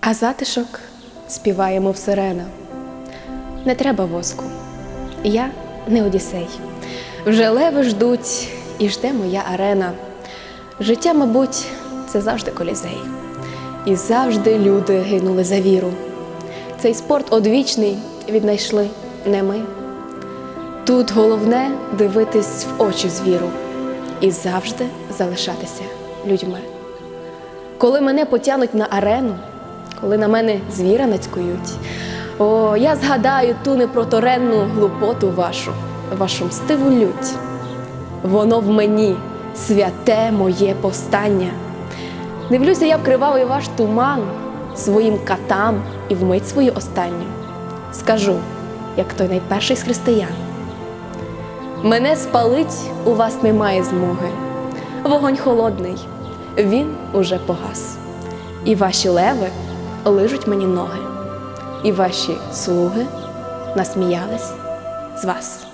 А затишок співає, мов сирена. Не треба воску. Я не Одіссей. Вже леви ждуть і жде моя арена. Життя, мабуть, це завжди колізей. І завжди люди гинули за віру. Цей спорт одвічний віднайшли не ми. Тут головне дивитись в очі звіру і завжди залишатися людьми. Коли мене потянуть на арену, коли на мене звіра нацькують, о, я згадаю ту непроторенну глупоту вашу, вашу мстиву лють. Воно в мені святе моє повстання. Дивлюся я в кривавий ваш туман своїм катам і вмить свою останню. Скажу, як той найперший з християн. Мене спалить у вас немає змоги. Вогонь холодний, він уже погас. І ваші леви лижуть мені ноги, і ваші слуги насміялись з вас.